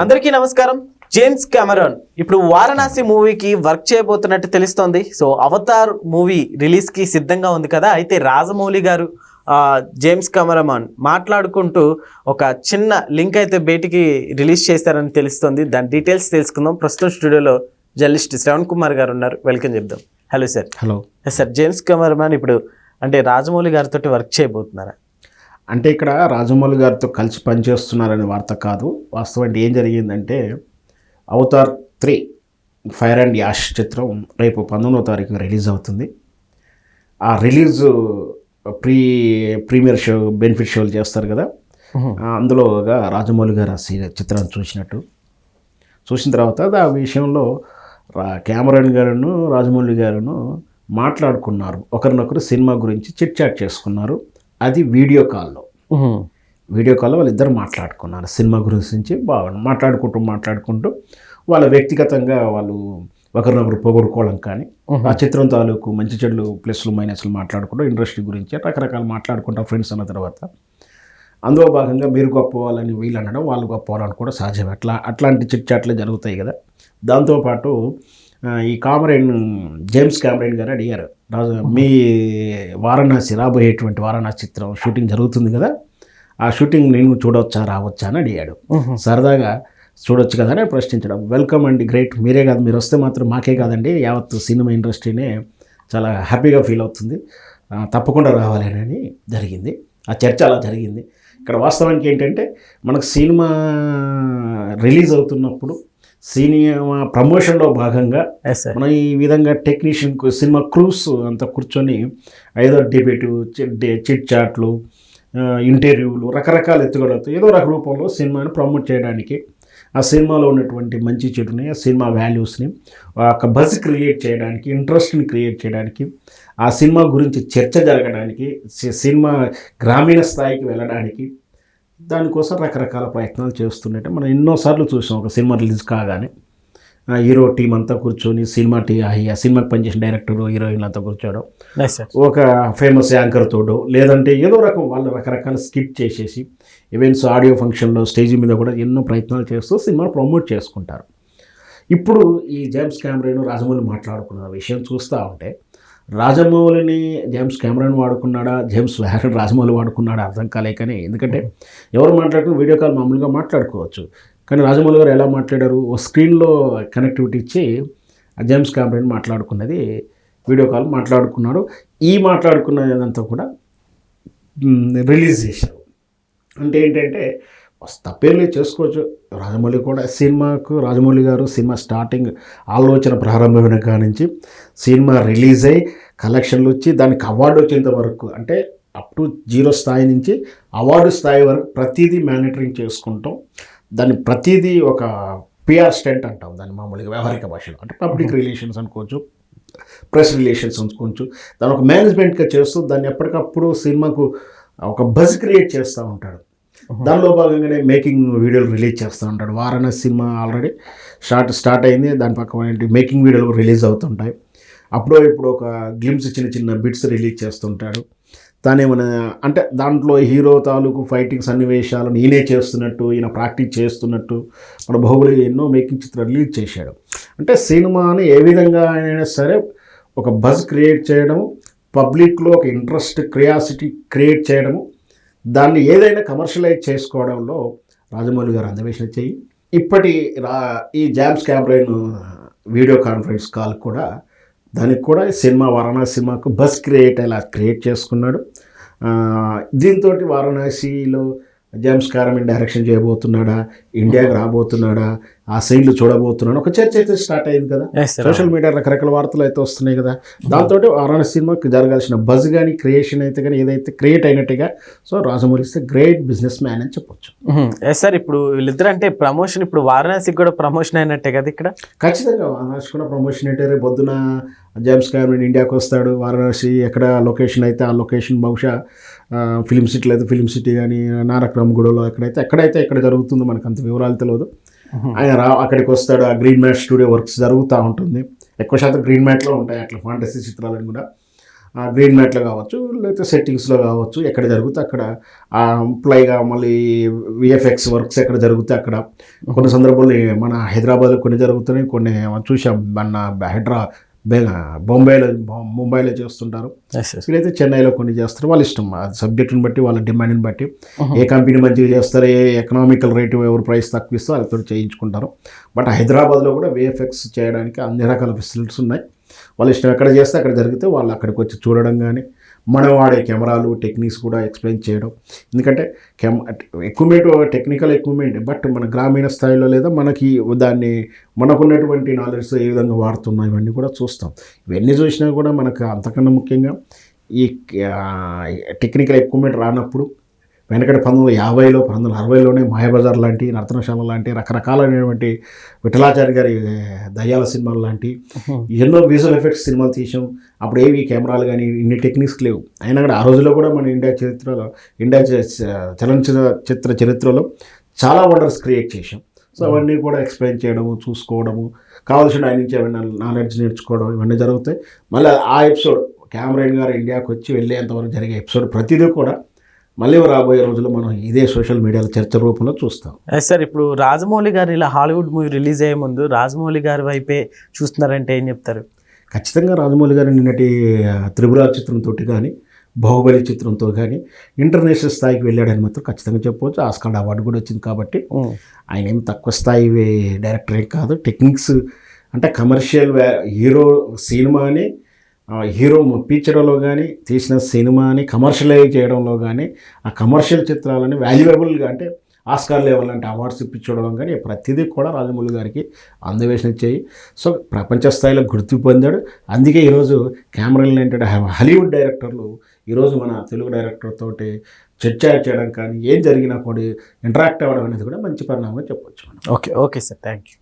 అందరికీ నమస్కారం. James Cameron. ఇప్పుడు వారణాసి మూవీకి వర్క్ చేయబోతున్నట్టు తెలుస్తోంది. సో అవతార్ మూవీ రిలీజ్కి సిద్ధంగా ఉంది కదా? అయితే రాజమౌళి గారు జేమ్స్ కెమెరామాన్ మాట్లాడుకుంటూ ఒక చిన్న లింక్ అయితే బయటికి రిలీజ్ చేశారని తెలుస్తోంది. దాని డీటెయిల్స్ తెలుసుకుందాం. ప్రస్తుతం స్టూడియోలో జర్నలిస్ట్ శ్రవణ్ కుమార్ గారు ఉన్నారు. వెల్కమ్ చెప్దాం. Hello sir. Hello. Sir James Cameron ఇప్పుడు అంటే రాజమౌళి గారితో వర్క్ చేయబోతున్నారా? అంటే ఇక్కడ రాజమౌళి గారితో కలిసి పనిచేస్తున్నారనే వార్త కాదు. వాస్తవం అంటే ఏం జరిగిందంటే Avatar three fire and ash చిత్రం రేపు పంతొమ్మిదవ తారీఖు రిలీజ్ అవుతుంది. ఆ release pre premiere show benefit షోలు చేస్తారు కదా. అందులోగా రాజమౌళి గారు ఆ సీ- చిత్రాన్ని చూసినట్టు. చూసిన తర్వాత ఆ విషయంలో రా కెమెరాన్ గారును రాజమౌళి గారును మాట్లాడుకున్నారు. ఒకరినొకరు సినిమా గురించి చిట్ చాట్ చేసుకున్నారు. అది వీడియో కాల్లో. వీడియో కాల్లో వాళ్ళిద్దరు మాట్లాడుకున్నారు. సినిమా గురించి బాగా మాట్లాడుకుంటూ మాట్లాడుకుంటూ వాళ్ళ వ్యక్తిగతంగా వాళ్ళు ఒకరినొకరు పొగడుకోవడం కానీ ఆ చిత్రం తాలూకు మంచి చెడులు ప్లస్లు మైనస్లు మాట్లాడుకుంటూ ఇండస్ట్రీ గురించి రకరకాలు మాట్లాడుకుంటా ఫ్రెండ్స్ అన్న తర్వాత అందులో భాగంగా మీరు గొప్ప వాళ్ళని వీళ్ళు అనడం వాళ్ళు గొప్ప వాళ్ళని కూడా సహజమే అట్లా అట్లాంటి చిట్ చాట్లే జరుగుతాయి కదా. దాంతోపాటు ఈ కామరేన్ జేమ్స్ కామరేన్ గారు అడిగారు. రాజు మీ వారణాసి రాబోయేటువంటి వారణాసి చిత్రం షూటింగ్ జరుగుతుంది కదా ఆ షూటింగ్ నేను చూడవచ్చా రావచ్చా అని అడిగాడు. సరదాగా చూడొచ్చు కదా అని ప్రశ్నించడం. వెల్కమ్ అండి గ్రేట్. మీరే కాదు మీరు వస్తే మాత్రం మాకే కాదండి యావత్ సినిమా ఇండస్ట్రీనే చాలా హ్యాపీగా ఫీల్ అవుతుంది. తప్పకుండా రావాలి అని జరిగింది. ఆ చర్చ అలా జరిగింది. ఇక్కడ వాస్తవానికి ఏంటంటే మనకు సినిమా రిలీజ్ అవుతున్నప్పుడు సినిమా ప్రమోషన్లో భాగంగా మనం ఈ విధంగా టెక్నీషియన్ సినిమా క్రూస్ అంతా కూర్చొని ఐదో డిబేటు చిట్ చాట్లు ఇంటర్వ్యూలు రకరకాల ఎత్తుగడలతో ఏదో రక రూపంలో సినిమాని ప్రమోట్ చేయడానికి ఆ సినిమాలో ఉన్నటువంటి మంచి చెడుని ఆ సినిమా వాల్యూస్ని ఒక బజ్ క్రియేట్ చేయడానికి ఇంట్రెస్ట్ని క్రియేట్ చేయడానికి ఆ సినిమా గురించి చర్చ జరగడానికి సినిమా గ్రామీణ స్థాయికి వెళ్ళడానికి దానికోసం రకరకాల ప్రయత్నాలు చేస్తుంటే మనం ఎన్నోసార్లు చూసాం ఒక సినిమా రిలీజ్ కాగానే. హీరో టీం అంతా కూర్చొని సినిమా టీ ఆ సినిమాకి పనిచేసిన డైరెక్టర్ హీరోయిన్లు అంతా కూర్చోవడం. ఒక ఫేమస్ యాంకర్ తోడో లేదంటే ఏదో రకం వాళ్ళు రకరకాల స్కిట్ చేసేసి ఈవెంట్స్ ఆడియో ఫంక్షన్లో స్టేజ్ మీద కూడా ఎన్నో ప్రయత్నాలు చేస్తూ సినిమా ప్రమోట్ చేసుకుంటారు. ఇప్పుడు ఈ జేమ్స్ కెమెరాను రాజమౌళి మాట్లాడుకున్న విషయం చూస్తూ ఉంటే రాజమౌళిని జేమ్స్ కెమెరాను వాడుకున్నాడా? జేమ్స్ వ్యారన్ రాజమౌళి వాడుకున్నాడా? అర్థం కాలేకని. ఎందుకంటే ఎవరు మాట్లాడుకున్న వీడియో కాల్ మామూలుగా మాట్లాడుకోవచ్చు. కానీ రాజమౌళి గారు ఎలా మాట్లాడారు? ఓ స్క్రీన్లో కనెక్టివిటీ ఇచ్చి ఆ జేమ్స్ కెమెరాని మాట్లాడుకున్నది వీడియో కాల్ మాట్లాడుకున్నాడు. ఈ మాట్లాడుకున్నదంతా కూడా రిలీజ్ చేశారు. అంటే ఏంటంటే తప్పేలే చేసుకోవచ్చు. రాజమౌళి కూడా సినిమాకు రాజమౌళి గారు సినిమా స్టార్టింగ్ ఆలోచన ప్రారంభమైన కాడి నుంచి సినిమా రిలీజ్ అయ్యి కలెక్షన్లు వచ్చి దానికి అవార్డు వచ్చేంత వరకు అంటే అప్ టు జీరో స్థాయి నుంచి అవార్డు స్థాయి వరకు ప్రతిదీ మానిటరింగ్ చేసుకుంటాం. దాన్ని ప్రతిదీ ఒక పిఆర్ స్టెంట్ అంటాం దాన్ని మామూలుగా వ్యవహారిక భాషలో. అంటే పబ్లిక్ రిలేషన్స్ అనుకోవచ్చు ప్రెస్ రిలేషన్స్ అనుకోవచ్చు. దాని ఒక మేనేజ్మెంట్గా చేస్తూ దాన్ని ఎప్పటికప్పుడు సినిమాకు ఒక బజ్ క్రియేట్ చేస్తూ ఉంటాడు. దానిలో భాగంగానే మేకింగ్ వీడియోలు రిలీజ్ చేస్తూ ఉంటాడు. Varanasi cinema already start start అయింది. దాని పక్కన మేకింగ్ వీడియోలు రిలీజ్ అవుతుంటాయి. అప్పుడో ఇప్పుడు ఒక గ్లిమ్స్ చిన్న చిన్న బిట్స్ రిలీజ్ చేస్తుంటాడు. తానేమైనా అంటే దాంట్లో హీరో తాలూకు ఫైటింగ్ సన్నివేశాలను ఈయనే చేస్తున్నట్టు ఈయన ప్రాక్టీస్ చేస్తున్నట్టు మన బాహుబలి ఎన్నో మేకింగ్ చిత్రాలు రిలీజ్ చేశాడు. అంటే సినిమాని ఏ విధంగా అయినా సరే ఒక బజ్ క్రియేట్ చేయడం పబ్లిక్లో ఒక ఇంట్రెస్ట్ క్రియాసిటీ క్రియేట్ చేయడము దాన్ని ఏదైనా కమర్షియలైజ్ చేసుకోవడంలో రాజమౌళి గారు అందవేషణ చేయి. ఇప్పటి రా ఈ James Cameron video conference call కూడా దానికి కూడా సినిమా వారణాసి సినిమాకు బస్ క్రియేట్ అలా క్రియేట్ చేసుకున్నాడు. దీంతో వారణాసిలో జేమ్స్ కారమిన్ డైరెక్షన్ చేయబోతున్నాడా? ఇండియాకి రాబోతున్నాడా? ఆ సైన్లు చూడబోతున్నాడు ఒక చర్చ అయితే స్టార్ట్ అయింది కదా. సోషల్ మీడియా రకరకాల వార్తలు అయితే వస్తున్నాయి కదా. దాంతో వారాణసి సినిమాకి జరగాల్సిన బజ్ కానీ క్రియేషన్ అయితే కానీ ఏదైతే క్రియేట్ అయినట్టుగా సో రాజమౌళి ఇస్తే గ్రేట్ బిజినెస్ మ్యాన్ అని చెప్పొచ్చు. ఎస్ సార్ ఇప్పుడు వీళ్ళిద్దరు అంటే ప్రమోషన్ ఇప్పుడు వారణాసికి కూడా ప్రమోషన్ అయినట్టే కదా ఇక్కడ? ఖచ్చితంగా వారణాసి కూడా ప్రమోషన్ అయితే రేపు పొద్దున జేమ్స్ క్యామరన్ ఇండియాకి వస్తాడు. వారణాసి ఎక్కడ లొకేషన్ అయితే ఆ లొకేషన్ బహుశా ఫిలిం సిటీలో అయితే ఫిలిం సిటీ కానీ నారక్రమగూడలో ఎక్కడైతే ఎక్కడైతే ఎక్కడ జరుగుతుందో మనకు అంత వివరాలు తెలియదు. ఆయన రా అక్కడికి వస్తాడు. ఆ గ్రీన్ మ్యాట్ స్టూడియో వర్క్స్ జరుగుతూ ఉంటుంది. ఎక్కువ శాతం గ్రీన్ మ్యాట్లో ఉంటాయి అట్లా ఫాంటసీ చిత్రాలను కూడా. గ్రీన్ మ్యాట్లో కావచ్చు లేకపోతే సెట్టింగ్స్లో కావచ్చు ఎక్కడ జరిగితే అక్కడ. ప్లైగా మళ్ళీ విఎఫ్ఎక్స్ వర్క్స్ ఎక్కడ జరిగితే అక్కడ. కొన్ని సందర్భాల్లో మన హైదరాబాద్లో కొన్ని జరుగుతున్నాయి కొన్ని చూసాం మన హైదరా బే బొంబాయిలో ముంబైలో చేస్తుంటారు. వీళ్ళైతే చెన్నైలో కొన్ని చేస్తారు. వాళ్ళ ఇష్టం. ఆ సబ్జెక్టుని బట్టి వాళ్ళ డిమాండ్ని బట్టి ఏ కంపెనీ మంచిగా చేస్తారు ఏ ఎకనామికల్ రేటు ఎవరు ప్రైస్ తక్కువ ఇస్తే వాళ్ళతో చేయించుకుంటారు. బట్ హైదరాబాద్లో కూడా వేఎఫ్ఎక్స్ చేయడానికి అన్ని రకాల ఫెసిలిటీస్ ఉన్నాయి. వాళ్ళ ఇష్టం ఎక్కడ చేస్తే అక్కడ జరిగితే వాళ్ళు అక్కడికి వచ్చి చూడడం కానీ మనం వాడే కెమెరాలు టెక్నిక్స్ కూడా ఎక్స్ప్లెయిన్ చేయడం. ఎందుకంటే cam equipment technical equipment but మన గ్రామీణ స్థాయిలో లేదా మనకి దాన్ని మనకున్నటువంటి నాలెడ్జ్ ఏ విధంగా వాడుతున్నాం ఇవన్నీ కూడా చూస్తాం. ఇవన్నీ చూసినా కూడా మనకు అంతకన్నా ముఖ్యంగా ఈ టెక్నికల్ ఎక్విప్మెంట్ రానప్పుడు వెనకటి పంతొమ్మిది వందల యాభైలో పంతొమ్మిది వందల అరవైలోనే మాయాబజార్ లాంటి నర్తనశాల లాంటి రకరకాలైనటువంటి విఠలాచారి గారి దయ్యాల సినిమాలు లాంటి ఎన్నో విజువల్ ఎఫెక్ట్స్ సినిమాలు తీసాం అప్పుడు ఏవి కెమెరాలు కానీ ఇన్ని టెక్నిక్స్ లేవు. అయినా కూడా ఆ రోజుల్లో కూడా మన ఇండియా చరిత్రలో ఇండియా చలనచిత్ర చిత్ర చరిత్రలో చాలా వండర్స్ క్రియేట్ చేసాం సో అవన్నీ కూడా ఎక్స్ప్లెయిన్ చేయడము చూసుకోవడము కావాల్సిన ఆయన నుంచి ఏమైనా నాలెడ్జ్ నేర్చుకోవడం ఇవన్నీ జరుగుతాయి. మళ్ళీ ఆ ఎపిసోడ్ కెమెరాయిన్ గారు ఇండియాకి వచ్చి వెళ్ళేంతవరకు జరిగే ఎపిసోడ్ ప్రతిదీ కూడా మళ్ళీ రాబోయే రోజుల్లో మనం ఇదే సోషల్ మీడియాలో చర్చ రూపంలో చూస్తాం. సార్ ఇప్పుడు రాజమౌళి గారు ఇలా హాలీవుడ్ మూవీ రిలీజ్ అయ్యే ముందు రాజమౌళి గారి వైపే చూస్తున్నారంటే ఏం చెప్తారు? ఖచ్చితంగా రాజమౌళి గారి నిన్నటి త్రిపుర చిత్రంతో కానీ బాహుబలి చిత్రంతో కానీ ఇంటర్నేషనల్ స్థాయికి వెళ్ళాడని మాత్రం ఖచ్చితంగా చెప్పవచ్చు. ఆస్కార్ అవార్డు కూడా వచ్చింది కాబట్టి. ఆయన ఏం తక్కువ స్థాయి డైరెక్టర్ కాదు. టెక్నిక్స్ అంటే కమర్షియల్ హీరో సినిమాని హీరో మెప్పించడంలో కానీ తీసిన సినిమాని కమర్షియలైజ్ చేయడంలో కానీ ఆ కమర్షియల్ చిత్రాలని వాల్యుయబుల్గా అంటే ఆస్కార్ లెవెల్ అంటే అవార్డ్స్ ఇప్పించడం కానీ ప్రతిదీ కూడా రాజమౌళి గారికి అందవేషణ చేయి. సో ప్రపంచ స్థాయిలో గుర్తింపు పొందాడు. అందుకే ఈరోజు కెమెరాలు ఏంటంటే హాలీవుడ్ డైరెక్టర్లు ఈరోజు మన తెలుగు డైరెక్టర్ తోటి చర్చ చేయడం కానీ ఏం జరిగినా కూడా ఇంటరాక్ట్ అవ్వడం అనేది కూడా మంచి పరిణామం చెప్పొచ్చు మనం. Okay okay sir. Thank you